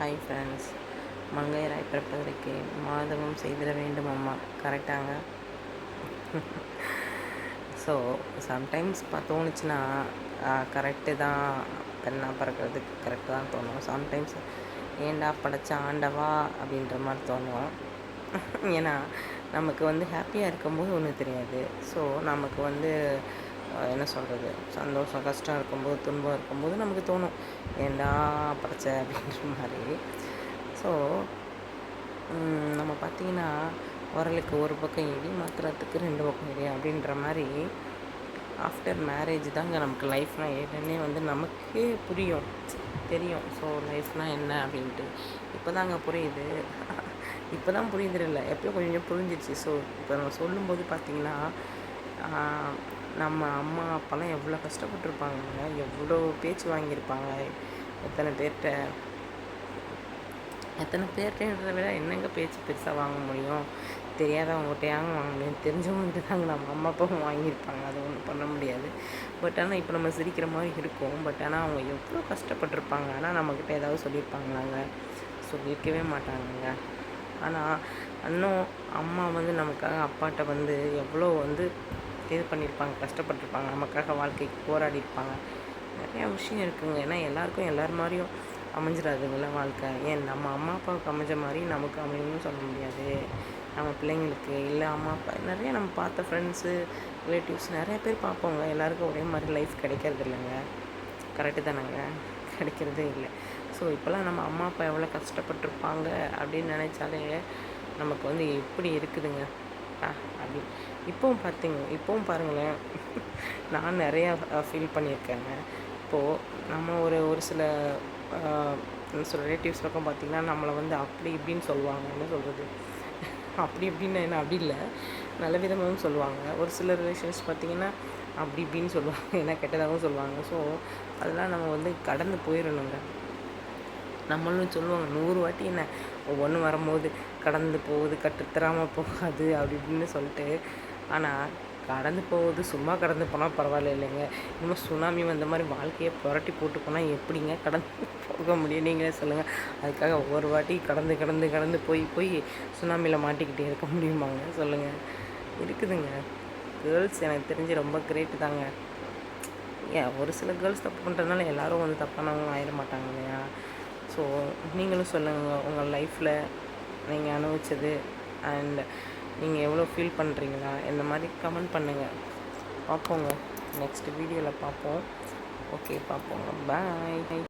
Hi friends மங்கையராய் பிறப்பதற்கு மாதமும் செய்திட வேண்டும் அம்மா. கரெக்டாங்க ஸோ சம்டைம்ஸ் தோணுச்சுன்னா கரெக்டு தான். பெண்ணாக பிறக்கிறதுக்கு கரெக்டு தான் தோணும். சம்டைம்ஸ் ஏண்டா படைச்ச ஆண்டவா அப்படின்ற மாதிரி தோணும். ஏன்னா நமக்கு வந்து ஹாப்பியாக இருக்கும்போது ஒன்றும் தெரியாது. ஸோ நமக்கு வந்து என்ன சொல்கிறது சந்தோஷம் கஷ்டம் இருக்கும்போது துன்பம் இருக்கும்போது நமக்கு தோணும் ஏண்டா படைச்ச? அப்படின்ற மாதிரி. ஸோ நம்ம பார்த்தீங்கன்னா உரலுக்கு ஒரு பக்கம் இடி மாத்திரத்துக்கு ரெண்டு பக்கம் இடி அப்படின்ற மாதிரி ஆஃப்டர் மேரேஜ் தாங்க நமக்கு லைஃப்னால் என்னன்னே வந்து நமக்கே புரியும் தெரியும். ஸோ லைஃப்னால் என்ன அப்படின்ட்டு. இப்போ தாங்க புரியுது. இப்போ தான் புரியுது எப்போயும் எப்போ கொஞ்சம் புரிஞ்சிச்சு. ஸோ இப்போ நம்ம சொல்லும்போது பார்த்தீங்கன்னா நம்ம அம்மா அப்பாலாம் எவ்வளோ கஷ்டப்பட்டிருப்பாங்க. எவ்வளோ பேச்சு வாங்கியிருப்பாங்க. எத்தனை பேர்கிட்ட எத்தனை பேர்கிட்டன்றதை விட என்னங்க பேச்சு பெருசாக வாங்க முடியும்? தெரியாதவங்ககிட்டையாங்க வாங்க முடியும். தெரிஞ்சவங்ககிட்ட தாங்க நம்ம அம்மா அப்பாவும் வாங்கியிருப்பாங்க. அது ஒன்றும் பண்ண முடியாது. பட் ஆனால் இப்போ நம்ம சிரிக்கிற மாதிரி இருக்கும். பட் ஆனால் அவங்க எவ்வளோ கஷ்டப்பட்டிருப்பாங்க. ஆனால் நம்மக்கிட்ட ஏதாவது சொல்லியிருப்பாங்களாங்க? சொல்லியிருக்கவே மாட்டாங்கங்க. ஆனால் இன்னும் அம்மா வந்து நமக்காக அப்பாட்ட வந்து எவ்வளோ வந்து இது பண்ணியிருப்பாங்க கஷ்டப்பட்டிருப்பாங்க நமக்காக வாழ்க்கைக்கு போராடியிருப்பாங்க நிறையா விஷயம் இருக்குங்க. ஏன்னா எல்லாருக்கும் எல்லார் மாதிரியும் அமைஞ்சிடாதுங்கள வாழ்க்கை. ஏன் நம்ம அம்மா அப்பாவுக்கு அமைஞ்ச மாதிரி நமக்கு அமையணும்னு சொல்ல முடியாது. நம்ம பிள்ளைங்களுக்கு இல்லை அம்மா அப்பா நிறைய நம்ம பார்த்த ஃப்ரெண்ட்ஸு ரிலேட்டிவ்ஸ் நிறைய பேர் பார்ப்போங்க. எல்லாருக்கும் ஒரே மாதிரி லைஃப் கிடைக்கிறது இல்லைங்க. கரெக்டு தானேங்க? கிடைக்கிறதே இல்லை. ஸோ இப்போல்லாம் நம்ம அம்மா அப்பா எவ்வளோ கஷ்டப்பட்டிருப்பாங்க அப்படின்னு நினச்சாலே நமக்கு வந்து எப்படி இருக்குதுங்க? ஆ அப்படி. இப்போவும் பார்த்தீங்க இப்போவும் பாருங்களேன். நான் நிறையா ஃபீல் பண்ணியிருக்கேங்க இப்போது நம்ம ஒரு ஒரு சில சில ரிலேட்டிவ்ஸ் பக்கம் பார்த்திங்கன்னா நம்மளை வந்து அப்படி இப்படின்னு சொல்லுவாங்க. என்ன சொல்கிறது அப்படி இப்படின்னு என்ன அப்படி இல்லை. நல்ல விதமாகவும் சொல்லுவாங்க. ஒரு சில ரிலேஷன்ஸ் பார்த்திங்கன்னா அப்படி இப்படின்னு சொல்லுவாங்க. ஏன்னா கெட்டதாகவும் சொல்லுவாங்க. ஸோ அதெல்லாம் நம்ம வந்து கடந்து போயிடணுங்க. நம்மளும் சொல்லுவாங்க நூறு வாட்டி என்ன? ஒவ்வொன்றும் வரும்போது கடந்து போகுது கட்டுத்தராமல் போகாது அப்படி இப்படின்னு சொல்லிட்டு. ஆனால் கடந்து போகுது சும்மா கடந்து போனால் பரவாயில்ல இல்லைங்க. இன்னும் சுனாமி வந்த மாதிரி வாழ்க்கையை புரட்டி போட்டு போனால் எப்படிங்க கடந்து போக முடியும்? நீங்களே சொல்லுங்கள் அதுக்காக ஒவ்வொரு வாட்டி கடந்து கடந்து கடந்து போய் போய் சுனாமியில் மாட்டிக்கிட்டே இருக்க முடியுமாங்க? சொல்லுங்கள் இருக்குதுங்க. கேர்ள்ஸ் எனக்கு தெரிஞ்சு ரொம்ப கிரேட்டு தாங்க. ஏன் ஒரு சில கேர்ள்ஸ் தப்பு பண்ணுறதுனால எல்லாரும் வந்து தப்பானவங்க ஆயிட மாட்டாங்க இல்லையா? ஸோ நீங்களும் சொல்லுங்கள் உங்கள் லைஃப்பில் நீங்கள் அனுபவிச்சது அண்ட் நீங்கள் எவ்வளோ ஃபீல் பண்ணுறீங்களா இந்த மாதிரி கமெண்ட் பண்ணுங்கள் பார்ப்போங்க நெக்ஸ்ட் வீடியோவில் பார்ப்போம் ஓகே பார்ப்போங்க பாய்